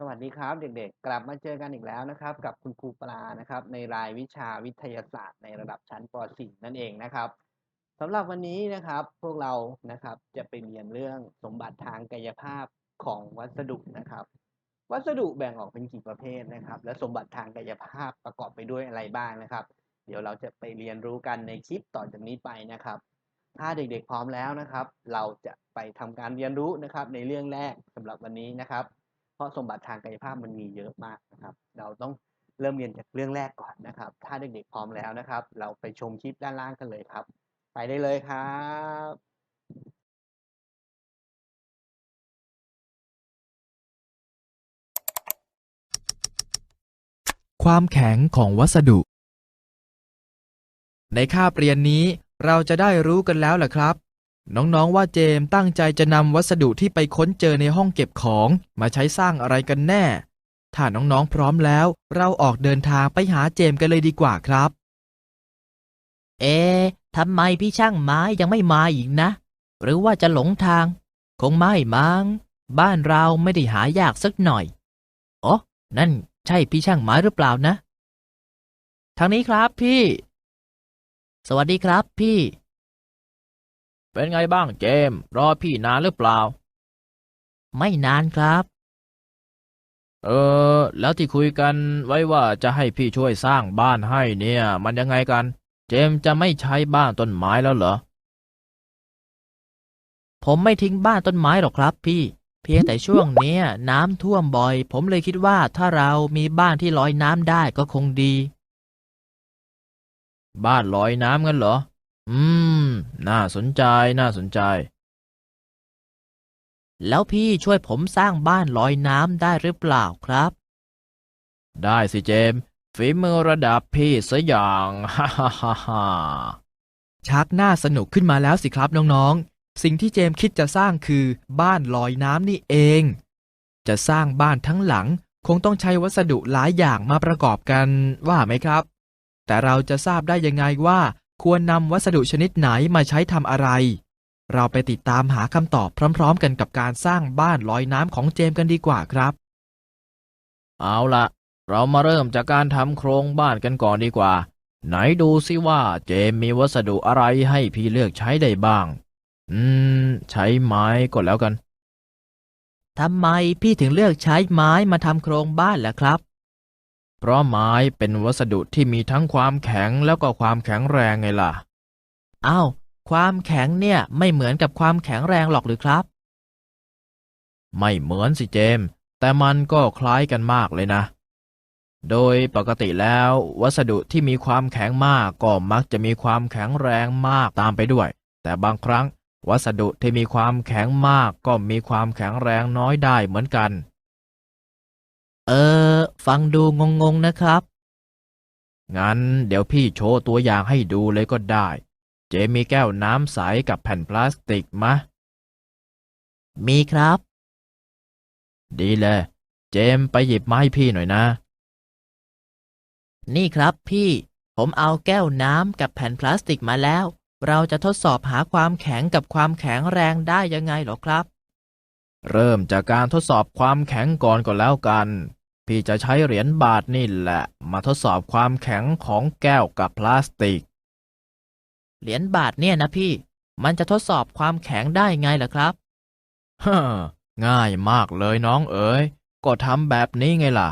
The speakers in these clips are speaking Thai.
สวัสดีครับ เด็กๆ กลับมาเจอกันอีกแล้วนะครับ กับคุณครูปลานะครับ ในรายวิชาวิทยาศาสตร์ในระดับชั้นป .4 นั่นเองนะครับสำหรับวันนี้นะครับพวกเรานะครับจะไปเรียนเรื่องสมบัติทางกายภาพของวัสดุนะครับ วัสดุแบ่งออกเป็นกี่ประเภทนะครับ และสมบัติทางกายภาพประกอบไปด้วยอะไรบ้างนะครับ เดี๋ยวเราจะไปเรียนรู้กันในคลิปต่อจากนี้ไปนะครับ ถ้าเด็กๆพร้อมแล้วนะครับ เราจะไปทำการเรียนรู้นะครับ ในเรื่องแรกสำหรับวันนี้นะครับ เพราะสมบัติทางกายภาพมันมีเยอะมากนะครับ เราต้องเริ่มเรียนจากเรื่องแรกก่อนนะครับ ถ้าเด็กๆพร้อมแล้วนะครับ เราไปชมคลิปด้านล่างกันเลยครับ ไปได้เลยครับความแข็งของวัสดุ ในคาบเรียนนี้เราจะได้รู้กันแล้วล่ะครับ น้องๆว่าเจม์ตั้งใจจะนำวัสดุที่ไปค้นเจอในห้องเก็บของ มาใช้สร้างอะไรกันแน่ ถ้าน้องๆพร้อมแล้ว เราออกเดินทางไปหาเจม์กันเลยดีกว่าครับ เอ๊ะทำไมพี่ช่างไม้ยังไม่มาอีกนะ หรือว่าจะหลงทาง คงไม่มั้งบ้านเราไม่ได้หายากสักหน่อยอ๋อนั่นใช่พี่ช่างไม้หรือเปล่านะ ทางนี้ครับพี่ สวัสดีครับพี่ เป็นไงบ้างเจมส์รอพี่นานหรือเปล่า ไม่นานครับ เออ แล้วที่คุยกันไว้ว่าจะให้พี่ช่วยสร้างบ้านให้เนี่ย มันยังไงกัน เจมส์จะไม่ใช้บ้านต้นไม้แล้วเหรอ ผมไม่ทิ้งบ้านต้นไม้หรอกครับ พี่ เพียงแต่ช่วงเนี้ย น้ำท่วมบ่อย ผมเลยคิดว่าถ้าเรามีบ้านที่ลอยน้ำได้ก็คงดี บ้านลอยน้ำกันเหรอ อืม น่าสนใจน่าสนใจ แล้วพี่ช่วยผมสร้างบ้านลอยน้ำได้หรือเปล่าครับ ได้สิเจมส์ฝีมือระดับพี่สอย่างฮ่าฮ่าฮ่าฮ่าชักน่าสนุกขึ้นมาแล้วสิครับน้องๆ สิ่งที่เจมส์คิดจะสร้างคือบ้านลอยน้ำนี่เอง จะสร้างบ้านทั้งหลังคงต้องใช้วัสดุหลายอย่างมาประกอบกันว่าไหมครับ แต่เราจะทราบได้ยังไงว่า ควรนำวัสดุชนิดไหนมาใช้ทำอะไร เราไปติดตามหาคำตอบพร้อม ๆ กันกับการสร้างบ้านลอยน้ำของเจมส์กันดีกว่าครับ เอาละเรามาเริ่มจากการทำโครงบ้านกันก่อนดีกว่า ไหนดูซิว่าเจมมีวัสดุอะไรให้พี่เลือกใช้ได้บ้าง อืม ใช้ไม้ก็แล้วกันทำไมพี่ถึงเลือกใช้ไม้มาทำโครงบ้านล่ะครับ เพราะไม้เป็นวัสดุที่มีทั้งความแข็งแล้วก็ความแข็งแรงไงล่ะ อ้าว ความแข็งเนี่ยไม่เหมือนกับความแข็งแรงหรอกหรือครับ ไม่เหมือนสิเจม แต่มันก็คล้ายกันมากเลยนะ โดยปกติแล้ว วัสดุที่มีความแข็งมากก็มักจะมีความแข็งแรงมากตามไปด้วย แต่บางครั้ง วัสดุที่มีความแข็งมากก็มีความแข็งแรงน้อยได้เหมือนกัน เออ ฟังดูงงๆนะครับ งั้นเดี๋ยวพี่โชว์ตัวอย่างให้ดูเลยก็ได้ เจมีแก้วน้ำใสกับแผ่นพลาสติกมะ มีครับ ดีเลย เจมไปหยิบมาให้พี่หน่อยนะ นี่ครับพี่ ผมเอาแก้วน้ำกับแผ่นพลาสติกมาแล้ว เราจะทดสอบหาความแข็งกับความแข็งแรงได้ยังไงหรอครับ เริ่มจากการทดสอบความแข็งก่อนก็แล้วกัน พี่จะใช้เหรียญบาทนี่แหละ มาทดสอบความแข็งของแก้วกับพลาสติก เหรียญบาทเนี่ยนะพี่ มันจะทดสอบความแข็งได้ไงล่ะครับฮ่าง่ายมากเลยน้องเอ๋ย ก็ทำแบบนี้ไงล่ะ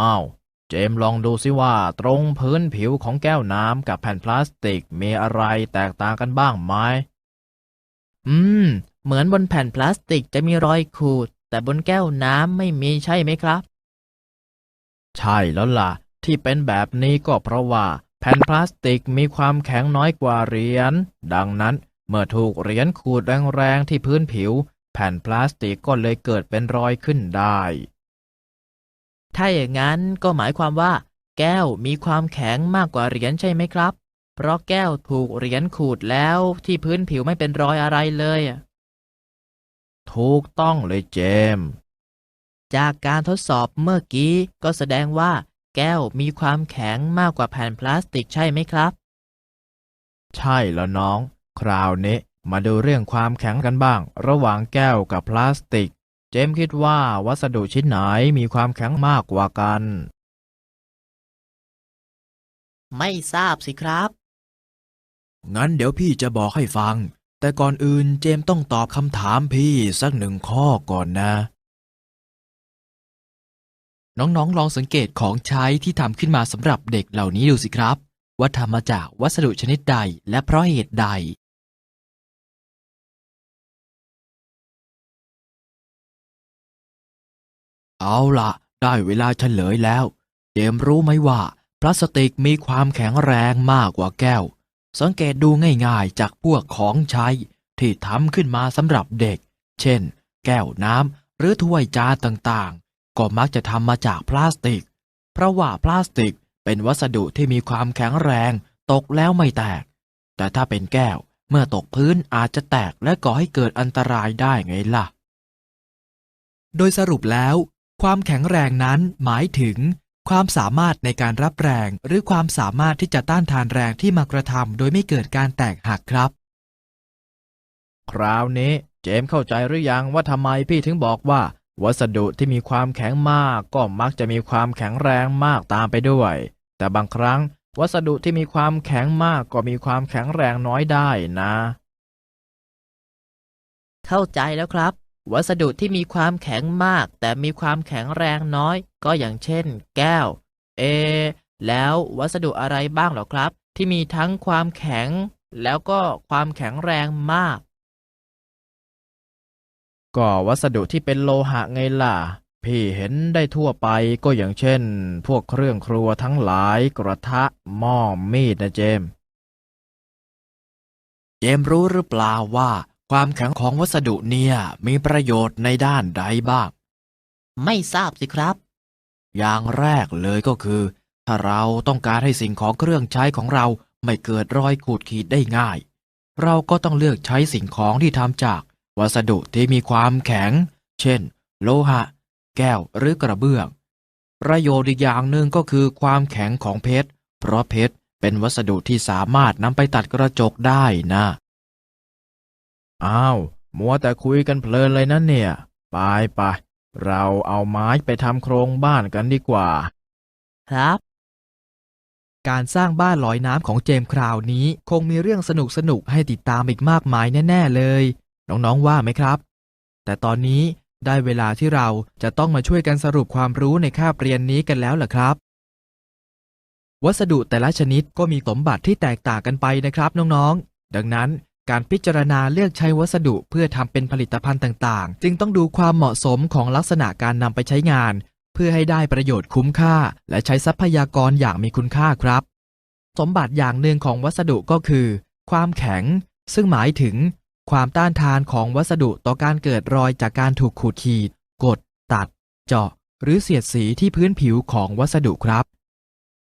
อ้าว เจมส์ลองดูสิว่าตรงพื้นผิวของแก้วน้ำกับแผ่นพลาสติกมีอะไรแตกต่างกันบ้างไหม อืม เหมือนบนแผ่นพลาสติกจะมีรอยขูด แต่บนแก้วน้ำไม่มีใช่ไหมครับ ใช่แล้วล่ะ ที่เป็นแบบนี้ก็เพราะว่า แผ่นพลาสติกมีความแข็งน้อยกว่าเหรียญดังนั้นเมื่อถูกเหรียญขูดแรงๆที่พื้นผิว แผ่นพลาสติกก็เลยเกิดเป็นรอยขึ้นได้ ถ้าอย่างนั้นก็หมายความว่า แก้วมีความแข็งมากกว่าเหรียญใช่ไหมครับ เพราะแก้วถูกเหรียญขูดแล้วที่พื้นผิวไม่เป็นรอยอะไรเลยอะ ถูกต้องเลยเจมส์จากการทดสอบเมื่อกี้ก็แสดงว่า แก้วมีความแข็งมากกว่าแผ่นพลาสติกใช่ไหมครับ ใช่แล้วน้อง คราวนี้มาดูเรื่องความแข็งกันบ้าง ระหว่างแก้วกับพลาสติก เจมส์คิดว่าวัสดุชิ้นไหนมีความแข็งมากกว่ากัน ไม่ทราบสิครับ งั้นเดี๋ยวพี่จะบอกให้ฟัง แต่ก่อนอื่นเจมต้องตอบคำถามพี่สักหนึ่งข้อก่อนนะ น้องๆลองสังเกตของใช้ที่ทำขึ้นมาสำหรับเด็กเหล่านี้ดูสิครับ ว่าทำมาจากวัสดุชนิดใดและเพราะเหตุใดเอาล่ะได้เวลาเฉลยแล้ว เจมรู้ไหมว่า พลาสติกมีความแข็งแรงมากกว่าแก้ว สังเกตดูง่ายๆจากพวกของใช้ที่ทำขึ้นมาสำหรับเด็ก เช่น แก้วน้ำหรือถ้วยจานต่างๆ ก็มักจะทำมาจากพลาสติก เพราะว่าพลาสติกเป็นวัสดุที่มีความแข็งแรงตกแล้วไม่แตก แต่ถ้าเป็นแก้วเมื่อตกพื้นอาจจะแตกและก่อให้เกิดอันตรายได้ไงล่ะ โดยสรุปแล้ว ความแข็งแรงนั้นหมายถึง ความสามารถในการรับแรง หรือความสามารถที่จะต้านทานแรงที่มากระทำโดยไม่เกิดการแตกหักครับ คราวนี้เจมส์เข้าใจหรือยังว่าทำไมพี่ถึงบอกว่า วัสดุที่มีความแข็งมากก็มักจะมีความแข็งแรงมากตามไปด้วย แต่บางครั้ง วัสดุที่มีความแข็งมากก็มีความแข็งแรงน้อยได้นะ เข้าใจแล้วครับ วัสดุที่มีความแข็งมาก แต่มีความแข็งแรงน้อย ก็อย่างเช่น แก้ว เอ แล้ววัสดุอะไรบ้างหรอครับ ที่มีทั้งความแข็ง แล้วก็ความแข็งแรงมาก ก็วัสดุที่เป็นโลหะไงล่ะ พี่เห็นได้ทั่วไปก็อย่างเช่น พวกเครื่องครัวทั้งหลายกระทะหม้อมีดนะเจม เจมรู้หรือเปล่าว่า ความแข็งของวัสดุเนี่ยมีประโยชน์ในด้านใดบ้าง ไม่ทราบสิครับ อย่างแรกเลยก็คือ ถ้าเราต้องการให้สิ่งของเครื่องใช้ของเราไม่เกิดรอยขูดขีดได้ง่าย เราก็ต้องเลือกใช้สิ่งของที่ทำจากวัสดุที่มีความแข็ง เช่น โลหะ แก้วหรือกระเบื้อง ประโยชน์อีกอย่างหนึ่งก็คือความแข็งของเพชร เพราะเพชรเป็นวัสดุที่สามารถนำไปตัดกระจกได้นะ อ้าว มัวแต่คุยกันเพลินเลยนะเนี่ย ไปไปเราเอาไม้ไปทำโครงบ้านกันดีกว่า ครับ การสร้างบ้านลอยน้ำของเจมส์คราวนี้ คงมีเรื่องสนุกสนุกๆให้ติดตามอีกมากมายแน่ ๆ เลย น้อง ๆ ว่าไหมครับ แต่ตอนนี้ได้เวลาที่เราจะต้องมาช่วยกันสรุปความรู้ในคาบเรียนนี้กันแล้วล่ะครับ วัสดุแต่ละชนิดก็มีสมบัติที่แตกต่างกันไปนะครับน้อง ๆ ดังนั้น การพิจารณาเลือกใช้วัสดุเพื่อทำเป็นผลิตภัณฑ์ต่างๆ จึงต้องดูความเหมาะสมของลักษณะการนำไปใช้งาน เพื่อให้ได้ประโยชน์คุ้มค่า และใช้ทรัพยากรอย่างมีคุณค่าครับ สมบัติอย่างหนึ่งของวัสดุก็คือ ความแข็ง ซึ่งหมายถึง ความต้านทานของวัสดุต่อการเกิดรอยจากการถูกขูดขีด กด ตัด เจาะ หรือเสียดสีที่พื้นผิวของวัสดุครับ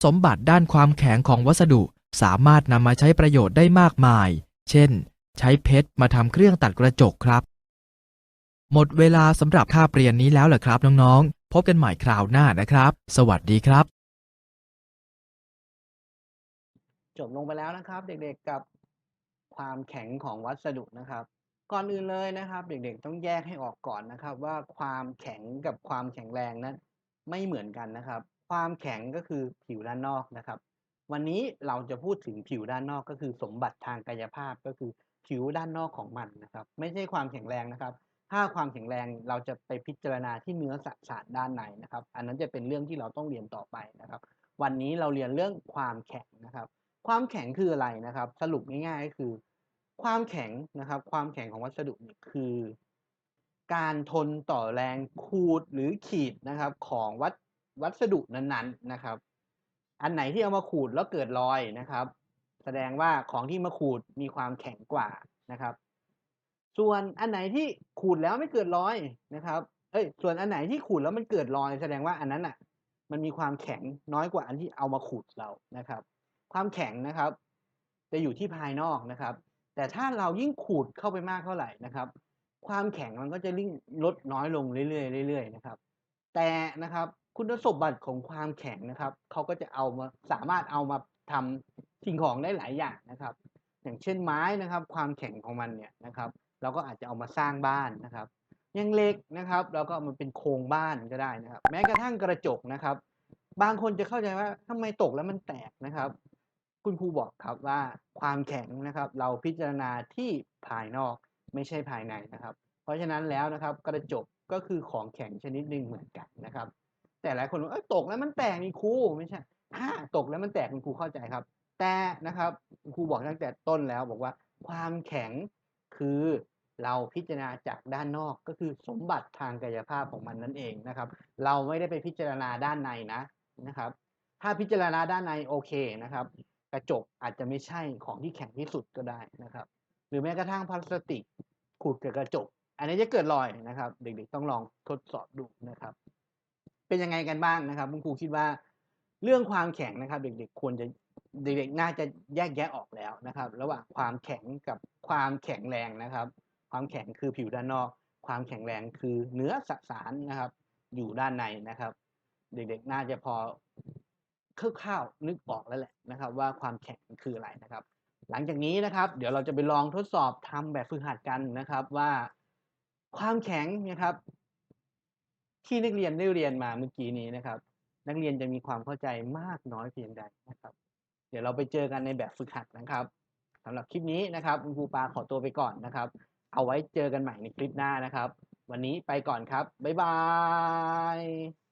สมบัติด้านความแข็งของวัสดุสามารถนำมาใช้ประโยชน์ได้มากมาย เช่น ใช้เพชรมาทำเครื่องตัดกระจกครับ หมดเวลาสำหรับคาบเรียนนี้แล้วเหรอครับน้องๆ พบกันใหม่คราวหน้านะครับ สวัสดีครับ จบลงไปแล้วนะครับ เด็กๆกับความแข็งของวัสดุนะครับ ก่อนอื่นเลยนะครับ เด็กๆต้องแยกให้ออกก่อนนะครับ ว่าความแข็งกับความแข็งแรงนั้นไม่เหมือนกันนะครับ ความแข็งก็คือผิวด้านนอกนะครับ วันนี้เราจะพูดถึงผิวด้านนอกก็คือสมบัติทางกายภาพก็คือ ผิวด้านนอกของมันนะครับ ไม่ใช่ความแข็งแรงนะครับ ถ้าความแข็งแรงเราจะไปพิจารณาที่เนื้อสสารด้านในนะครับ อันนั้นจะเป็นเรื่องที่เราต้องเรียนต่อไปนะครับ วันนี้เราเรียนเรื่องความแข็งนะครับ ความแข็งคืออะไรนะครับ สรุปง่ายๆก็คือ ความแข็งนะครับ ความแข็งของวัสดุเนี่ยคือ การทนต่อแรงขูดหรือขีดนะครับของวัสวัสดุนั้นๆนะครับ อันไหนที่เอามาขูดแล้วเกิดรอยนะครับ สดงว่าของที่มาขูดมีความแข็งกว่านะครับ ส่วนอันไหนที่ขูดแล้วไม่เกิดรอยนะครับ เอ้ย ส่วนอันไหนที่ขูดแล้วมันเกิดรอย แสดงว่าอันนั้นอะ มันมีความแข็งน้อยกว่าอันที่เอามาขูดเรานะครับ ความแข็งนะครับ จะอยู่ที่ภายนอกนะครับ แต่ถ้าเรายิ่งขูดเข้าไปมากเท่าไหร่นะครับ ความแข็งมันก็จะลิ่งลดน้อยลงเรื่อยๆเรื่อยๆนะครับ แต่นะครับคุณสมบัติของความแข็งนะครับ เขาก็จะเอามาสามารถเอามาทำ สิ่งของได้หลายอย่างนะครับ อย่างเช่นไม้นะครับ ความแข็งของมันเนี่ยนะครับ เราก็อาจจะเอามาสร้างบ้านนะครับย่างเล็กนะครับ เราก็ามันเป็นโครงบ้านก็ได้นะครับ แม้กระทั่งกระจกนะครับ บางคนจะเข้าใจว่าทำไมตกแล้วมันแตกนะครับ คุณครูบอกครับว่าความแข็งนะครับ เราพิจารณาที่ภายนอกไม่ใช่ภายในนะครับ เพราะฉะนั้นแล้วนะครับ กระจกก็คือของแข็งชนิดหนึ่งเหมือนกันนะครับ แต่หลายคนบอกเอ้ยตกแล้วมันแตกนี่ครูไม่ใช่อ่าตกแล้วมันแตกคุณครูเข้าใจครับ แต่นะครับครูบอกตั้งแต่ต้นแล้วบอกว่า ความแข็งคือเราพิจารณาจากด้านนอกก็คือสมบัติทางกายภาพของมันนั่นเองนะครับ เราไม่ได้ไปพิจารณาด้านในนะนะครับ ถ้าพิจารณาด้านในโอเคนะครับ กระจกอาจจะไม่ใช่ของที่แข็งที่สุดก็ได้นะครับ หรือแม้กระทั่งพลาสติกขูดกับกระจก อันนี้จะเกิดรอยนะครับ เด็กๆต้องลองทดสอบดูนะครับ เป็นยังไงกันบ้างนะครับคุณครูคิดว่า เรื่องความแข็งนะครับ เด็กๆควรจะ เด็กๆน่าจะแยกแยะออกแล้วนะครับ ระหว่างความแข็งกับความแข็งแรงนะครับ ความแข็งคือผิวด้านนอก ความแข็งแรงคือเนื้อสสารนะครับ อยู่ด้านในนะครับ เด็กๆน่าจะพอคร่าวๆนึกออกแล้วแหละนะครับ ว่าความแข็งคืออะไรนะครับ หลังจากนี้นะครับ เดี๋ยวเราจะไปลองทดสอบทำแบบฝึกหัดกันนะครับว่า ความแข็งนะครับ ที่นักเรียนได้เรียนมาเมื่อกี้นี้นะครับ นักเรียนจะมีความเข้าใจมากน้อยเพียงใดนะครับ เดี๋ยวเราไปเจอกันในแบบฝึกหัดนะครับสำหรับคลิปนี้นะครับคุณครูปาขอตัวไปก่อนนะครับ เอาไว้เจอกันใหม่ในคลิปหน้านะครับ วันนี้ไปก่อนครับ บ๊ายบาย